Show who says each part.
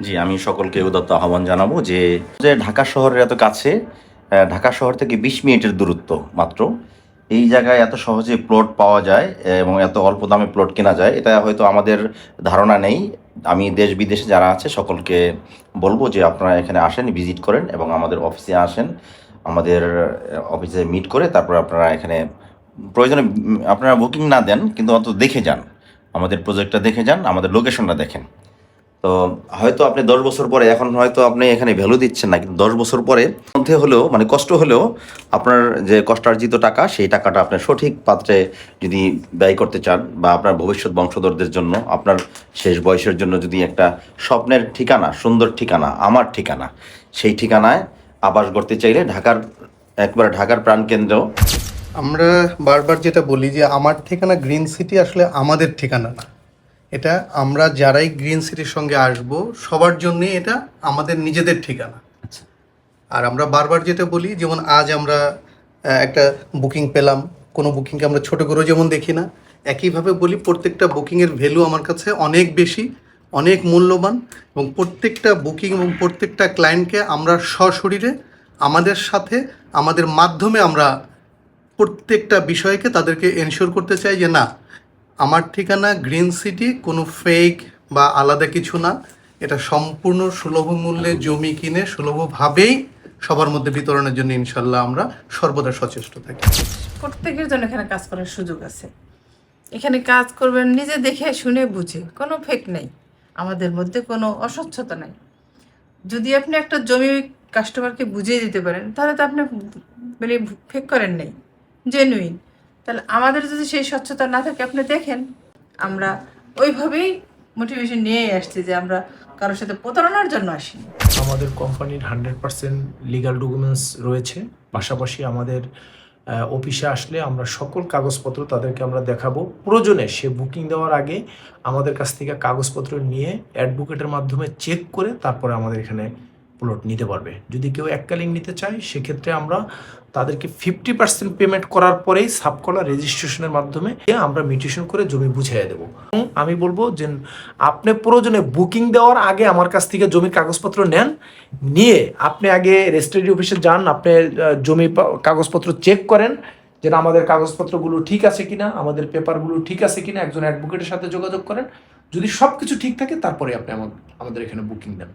Speaker 1: জি, আমি সকলকে উদত্ত আহ্বান জানাব যে ঢাকা শহরের এত কাছে ঢাকা শহর থেকে বিশ মিনিটের দূরত্ব মাত্র, এই জায়গায় এত সহজে প্লট পাওয়া যায় এবং এত অল্প দামে প্লট কেনা যায়, এটা হয়তো আমাদের ধারণা নেই। আমি দেশ বিদেশে যারা আছে, সকলকে বলব যে আপনারা এখানে আসেন ভিজিট করেন এবং আমাদের অফিসে আসেন, আমাদের অফিসে মিট করে তারপর আপনারা এখানে, প্রয়োজনে আপনারা বুকিং না দেন, কিন্তু অন্তত দেখে যান। আমাদের প্রজেক্টটা দেখে যান, আমাদের লোকেশনটা দেখেন। তো হয়তো আপনি দশ বছর পরে, এখন হয়তো আপনি এখানে ভ্যালু দিচ্ছেন না, কিন্তু দশ বছর পরে মধ্যে হলেও মানে কষ্ট হলেও আপনার যে কষ্টার্জিত টাকা, সেই টাকাটা আপনি সঠিক পাত্রে যদি ব্যয় করতে চান বা আপনার ভবিষ্যৎ বংশধরদের জন্য, আপনার শেষ বয়সের জন্য যদি একটা স্বপ্নের ঠিকানা, সুন্দর ঠিকানা, আমার ঠিকানা, সেই ঠিকানায় আবাস করতে চাইলে ঢাকার, একবারে ঢাকার প্রাণকেন্দ্র
Speaker 2: আমরা বারবার যেটা বলি যে, আমার ঠিকানা গ্রিন সিটি আসলে আমাদের ঠিকানা না। এটা আমরা যারাই গ্রিন সিটির সঙ্গে আসব সবার জন্যই এটা আমাদের নিজেদের ঠিকানা। আর আমরা বারবার যেটা বলি যেমন আজ আমরা একটা বুকিং পেলাম কোনো বুকিংকে আমরা ছোট করে যেমন দেখি না একইভাবে বলি প্রত্যেকটা বুকিংয়ের ভ্যালু আমার কাছে অনেক বেশি অনেক মূল্যবান এবং প্রত্যেকটা বুকিং এবং প্রত্যেকটা ক্লায়েন্টকে আমরা সশরীরে আমাদের সাথে আমাদের মাধ্যমে আমরা প্রত্যেকটা বিষয়কে তাদেরকে এনশিওর করতে চাই যে না আমার ঠিকানা গ্রিন সিটি, কোনো ফেক বা আলাদা কিছু না। এটা সম্পূর্ণ সুলভ মূল্যে জমি কিনে সুলভভাবেই সবার মধ্যে বিতরণের জন্য ইনশাল্লাহ আমরা সর্বদা সচেষ্ট থাকি।
Speaker 3: প্রত্যেকের জন্য এখানে কাজ করার সুযোগ আছে। এখানে কাজ করবেন, নিজে দেখে শুনে বুঝে। কোনো ফেক নেই। আমাদের মধ্যে কোনো অস্বচ্ছতা নাই। যদি আপনি একটা জমি কাস্টমারকে বুঝিয়ে দিতে পারেন, তাহলে তো আপনি মানে ফেক করেন নেই। জেনুইন তাহলে আমাদের যদি সেই স্বচ্ছতা না থাকে, আপনি দেখেন, আমরা ওইভাবেই মোটিভেশন নিয়েই আসছি যে আমরা কারোর সাথে প্রতারণার জন্য আসিনি।
Speaker 4: আমাদের কোম্পানির হান্ড্রেড পার্সেন্ট লিগাল ডকুমেন্টস রয়েছে। পাশাপাশি আমাদের অফিসে আসলে আমরা সকল কাগজপত্র তাদেরকে আমরা দেখাবো। প্রয়োজনে সে বুকিং দেওয়ার আগে আমাদের কাছ থেকে কাগজপত্র নিয়ে অ্যাডভোকেটের মাধ্যমে চেক করে তারপরে আমাদের এখানে প্লট নিতে পারবে। যদি কেউ এককালীন নিতে চায় সেক্ষেত্রে আমরা তাদেরকে ফিফটি পার্সেন্ট পেমেন্ট করার পরেই সাবকলা রেজিস্ট্রেশনের মাধ্যমে আমরা মিউটেশন করে জমি বুঝিয়ে দেবো। আমি বলব যে আপনি প্রয়োজনে বুকিং দেওয়ার আগে আমার কাছ থেকে জমির কাগজপত্র নেন নিয়ে আপনি আগে রেজিস্ট্রি অফিসে যান আপনি জমি কাগজপত্র চেক করেন যে না, আমাদের কাগজপত্রগুলো ঠিক আছে কিনা আমাদের পেপারগুলো ঠিক আছে কিনা একজন অ্যাডভোকেটের সাথে যোগাযোগ করেন। যদি সব কিছু ঠিক থাকে তারপরে আপনি আমাদের এখানে বুকিং দেন।